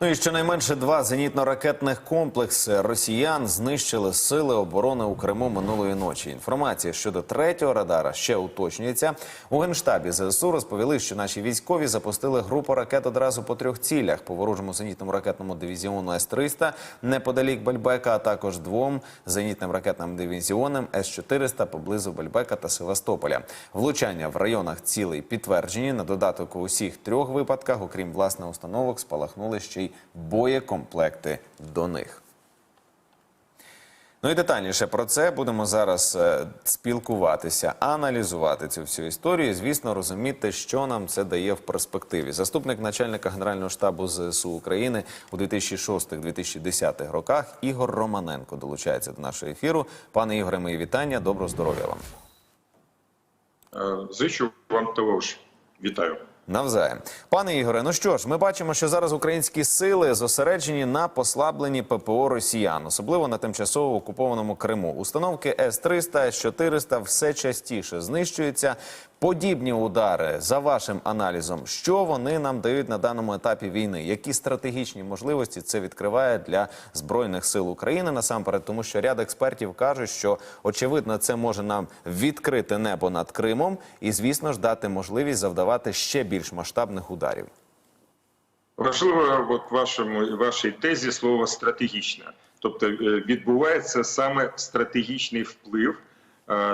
Ну і щонайменше два зенітно-ракетних комплекси росіян знищили сили оборони у Криму минулої ночі. Інформація щодо третього радара ще уточнюється. У генштабі ЗСУ розповіли, що наші військові запустили групу ракет одразу по трьох цілях: по ворожому зенітному ракетному дивізіону С-300 неподалік Бальбека, а також двом зенітним ракетним дивізіонам С-400 поблизу Бальбека та Севастополя. Влучання в районах цілей підтверджені. На додаток у усіх трьох випадках, окрім власне установок, спалахнули ще й боєкомплекти до них. Ну і детальніше про це будемо зараз е, спілкуватися, аналізувати цю всю історію. і, Звісно, розуміти, що нам це дає в перспективі. Заступник начальника генерального штабу ЗСУ України у 2006-2010 роках Ігор Романенко долучається до нашого ефіру. Пане Ігоре, мої вітання. Доброго здоров'я вам. Е, Зичу вам того ж. Вітаю. Навзаєм, пане Ігоре, ну що ж, ми бачимо, що зараз українські сили зосереджені на послабленні ППО Росіян, особливо на тимчасово окупованому Криму. Установки С-300, С-400 все частіше знищуються. Подібні удари за вашим аналізом, що вони нам дають на даному етапі війни? Які стратегічні можливості це відкриває для збройних сил України насамперед, тому що ряд експертів кажуть, що очевидно це може нам відкрити небо над Кримом і, звісно ж, дати можливість завдавати ще більш масштабних ударів. Важливо от вашому вашій тезі слово стратегічне. Тобто е, відбувається саме стратегічний вплив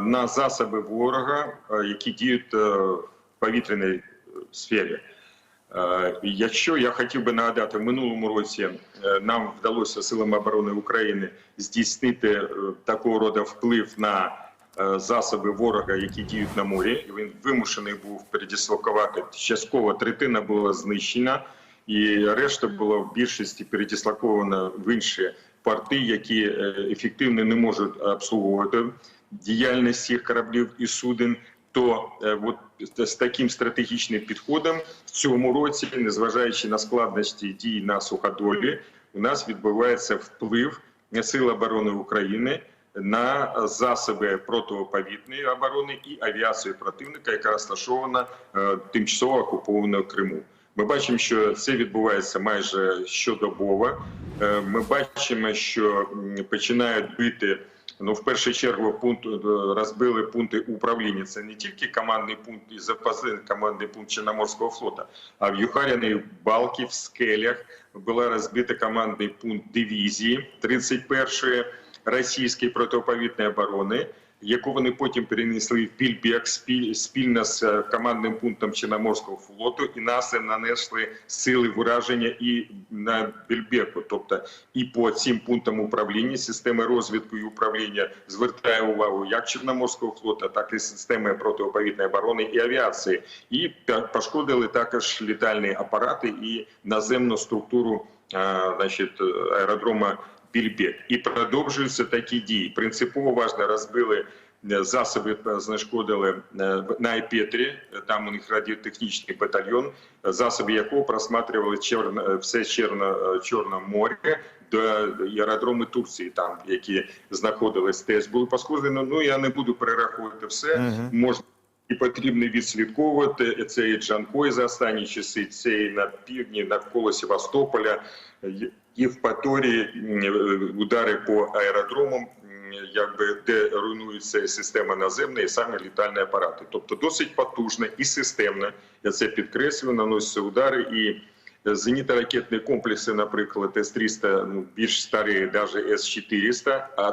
на засоби ворога, е, які діють е, в повітряній е, сфері. Е, Якщо я хотів би нагадати, в минулому році е, нам вдалося силам оборони України здійснити е, такого роду вплив на е, засоби ворога, які діють на морі. І Він вимушений був передислокувати. Частково третина була знищена, і решта була в більшості передислокована в інші порти, які е, ефективно не можуть обслуговувати діяльність цих кораблів і суден. То е, от з таким стратегічним підходом в цьому році, незважаючи на складності дій на суходолі, у нас відбувається вплив Сил оборони України на засоби протиповітряної оборони і авіацію противника, яка розташована е, тимчасово окупованого Криму. Ми бачимо, що це відбувається майже щодобово. Е, Ми бачимо, що починають бити. Ну, в першу чергу, пункт е, розбили пункти управління. Це не тільки командний пункт і запасний командний пункт Чорноморського флота, а в Юхаряний Балки, в скелях була розбита командний пункт дивізії 31-ї російської протиповітряної оборони, яку вони потім перенесли в Більбек спільно з е, командним пунктом Чорноморського флоту, і нас нанесли сили враження і на Більбеку. Тобто і по цим пунктам управління системи розвідки і управління звертає увагу як Чорноморського флоту, так і системи протиповітряної оборони і авіації. І пошкодили також літальні апарати і наземну структуру а, значить, аеродрома Більбек. І продовжуються такі дії. Принципово важливо розбили. е, Засоби е, знешкодили в- на Епетрі, там у них радіотехнічний батальйон, засоби якого просматривали чорне, е, все Чорно, е, Чорне море до аеродроми Турції, там які знаходились, теж були пошкоджені. Ну я не буду перераховувати все. Можна і потрібно відслідковувати це і Джанкой за останні часи, це і на півдні навколо Севастополя, і- в Паторі удари по аеродромам, якби де руйнується система наземна і саме літальні апарати. Тобто досить потужно і системно, я це підкреслюю, наносяться удари і. Зенітно-ракетні комплекси, наприклад, С-300, ну, більш старі, навіть С-400, а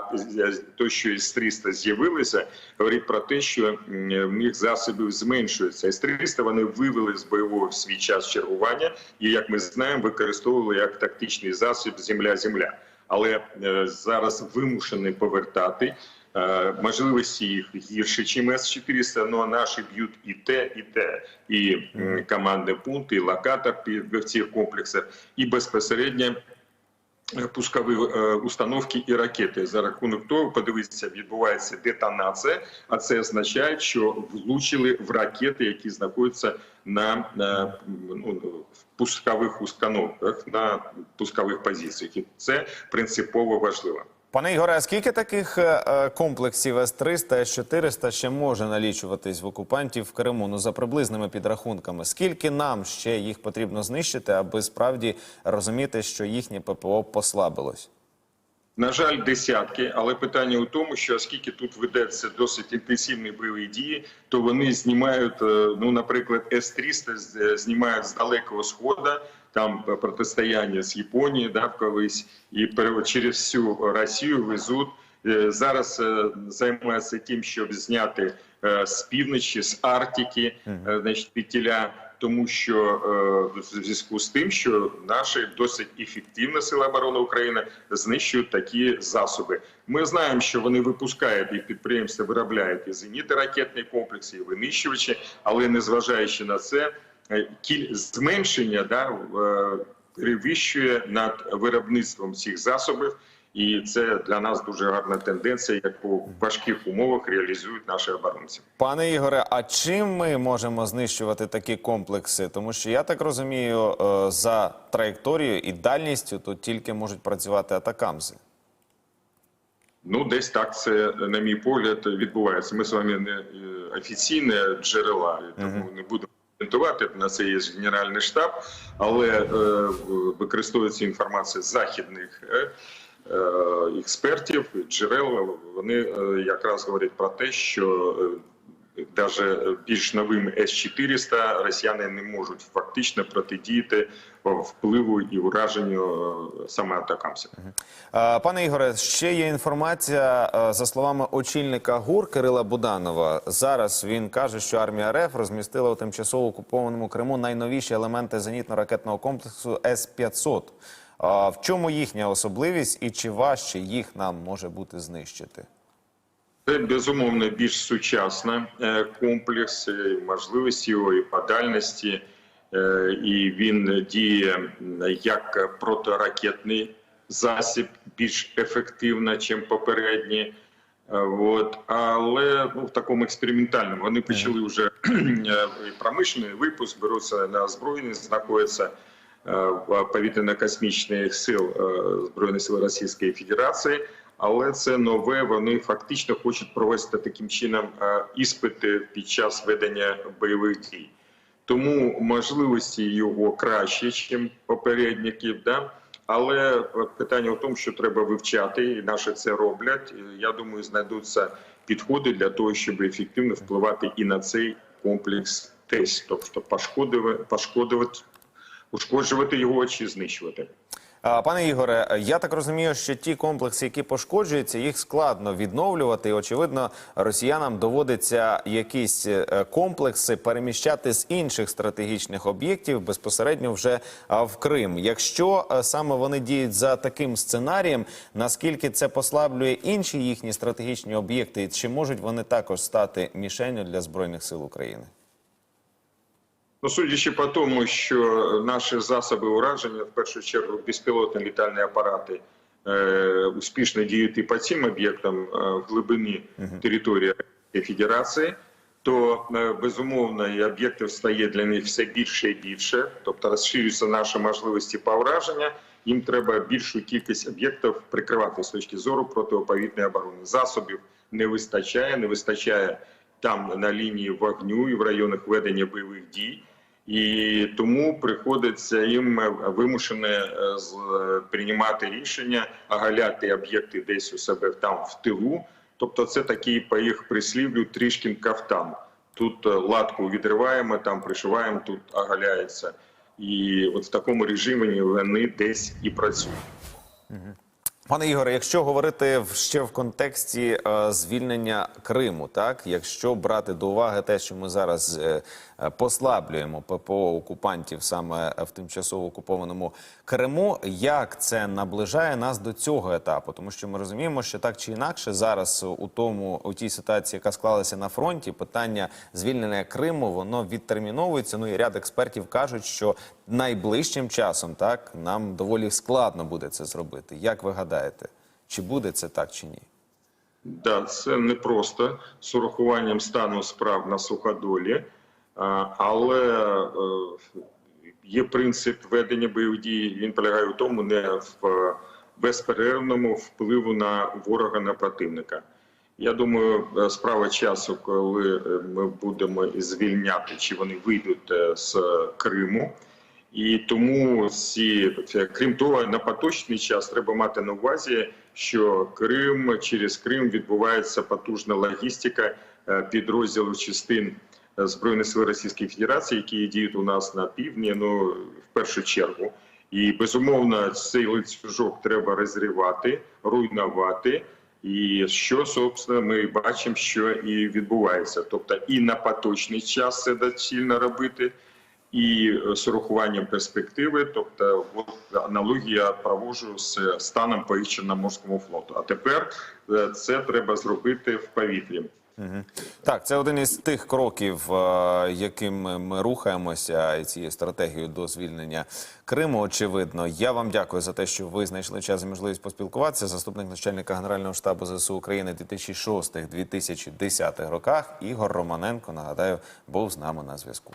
то, що С-300 з'явилися, говорить про те, що в них засобів зменшується. С-300 вони вивели з бойового в свій час чергування і, як ми знаємо, використовували як тактичний засіб земля-земля. Але е, зараз вимушені повертати. Е, Можливості їх гірше, ніж С-400, але наші б'ють і те, і те, і командний пункт, і локатор в цих комплексах, і безпосередньо е, пускові е, установки і ракети. За рахунок того, подивитися, відбувається детонація, а це означає, що влучили в ракети, які знаходяться на, на ну, пускових установках, на пускових позиціях. І це принципово важливо. Пане Ігоре, скільки таких е, е, комплексів С-300, С-400 ще може налічуватись в окупантів в Криму? Ну за приблизними підрахунками. Скільки нам ще їх потрібно знищити, аби справді розуміти, що їхнє ППО послабилось? На жаль, десятки, але питання у тому, що оскільки тут ведеться досить інтенсивні бойові дії, то вони знімають, е, ну, наприклад, С-300 е, знімають з далекого сходу, там протистояння з Японією, да, колись, і через всю Росію везуть. Е, Зараз е, займаються тим, щоб зняти з півночі, з Арктики, е, значить, пітіля, тому що е, в зв'язку з тим, що наші досить ефективна сила оборони України знищують такі засоби. Ми знаємо, що вони випускають і підприємства виробляють і зенітно ракетні комплекси, і винищувачі, але незважаючи на це, зменшення да, е, перевищує над виробництвом цих засобів. І це для нас дуже гарна тенденція, яку в важких умовах реалізують наші оборонці. Пане Ігоре, а чим ми можемо знищувати такі комплекси? Тому що я так розумію, е, за траєкторією і дальністю тут тільки можуть працювати атакамзи. Ну, десь так це, на мій погляд, відбувається. Ми з вами не е, офіційне джерела, тому не будемо коментувати. На це є генеральний штаб, але е, використовується інформація західних е, е, експертів, джерел. Вони якраз говорять про те, що навіть більш новим С-400 росіяни не можуть фактично протидіяти впливу і ураженню е, саме атакамсів. Е, Пане Ігоре, ще є інформація е, за словами очільника ГУР Кирила Буданова. Зараз він каже, що армія РФ розмістила у тимчасово окупованому Криму найновіші елементи зенітно-ракетного комплексу С-500. В чому їхня особливість і чи важче їх нам може бути знищити? Це безумовно більш сучасний е, комплекс, можливості його і по дальності, е, і він діє як протиракетний засіб більш ефективно, ніж попередні. Е, От, але ну, в такому експериментальному вони почали вже промишлений випуск, беруться на озброєння, знаходяться в повітряно-космічних сил Збройних сил Російської Федерації. Але це нове. Вони фактично хочуть провести таким чином е, іспити під час ведення бойових дій. Тому можливості його краще, ніж попередників. Да? Але питання в тому, що треба вивчати, і наші це роблять. Я думаю, знайдуться підходи для того, щоб ефективно впливати і на цей комплекс тест, тобто пошкодувати, ушкоджувати його чи знищувати. Пане Ігоре, я так розумію, що ті комплекси, які пошкоджуються, їх складно відновлювати. Очевидно, росіянам доводиться якісь е, комплекси переміщати з інших стратегічних об'єктів безпосередньо вже в Крим. Якщо е, саме вони діють за таким сценарієм, наскільки це послаблює інші їхні стратегічні об'єкти, чи можуть вони також стати мішенню для збройних сил України? Ну, судячи по тому, що наші засоби ураження, в першу чергу безпілотні літальні апарати, е, успішно діють і по цим об'єктам е, в глибині території Федерації, то е, безумовно і об'єктів стає для них все більше і більше, тобто розширюються наші можливості по ураження. Їм треба більшу кількість об'єктів прикривати з точки зору протиповітряної оборони. Засобів не вистачає, не вистачає там на лінії вогню і в районах ведення бойових дій. І тому приходиться їм вимушене е, е, приймати рішення, оголяти об'єкти десь у себе там в тилу. Тобто, це такий по їх прислів'ю трішкін кафтан. Тут е, латку відриваємо, там пришиваємо, тут оголяється. І от в такому режимі вони десь і працюють. Пане Ігоре, якщо говорити ще в контексті е, звільнення Криму, так якщо брати до уваги те, що ми зараз е, е, послаблюємо ППО окупантів саме в тимчасово окупованому Криму, як це наближає нас до цього етапу? Тому що ми розуміємо, що так чи інакше зараз у тому у тій ситуації, яка склалася на фронті, питання звільнення Криму воно відтерміновується. Ну і ряд експертів кажуть, що найближчим часом так нам доволі складно буде це зробити. Як ви гадаєте, чи буде це так чи ні? Да, це не просто з урахуванням стану справ на суходолі, але е, є принцип ведення бойових дій. Він полягає в тому, не в безперервному впливу на ворога на противника. Я думаю, е, справа часу, коли е, ми будемо звільняти, чи вони вийдуть е, з Криму. І тому всі, крім того, на поточний час треба мати на увазі, що Крим через Крим відбувається потужна логістика е, підрозділів частин е, збройних сил Російської Федерації, які діють у нас на півдні. Ну в першу чергу. І безумовно цей ланцюжок треба розривати, руйнувати. І що собственно ми бачимо, що і відбувається. Тобто, і на поточний час це доцільно робити, і з урахуванням перспективи. Тобто, от аналогія проводжу з станом по їх Чорноморському флоту. А тепер е, це треба зробити в повітрі. Так, це один із тих кроків, е, яким ми рухаємося цією стратегією до звільнення Криму. Очевидно, я вам дякую за те, що ви знайшли час і можливість поспілкуватися. Заступник начальника Генерального штабу ЗСУ України 2006-2010 роках Ігор Романенко нагадаю був з нами на зв'язку.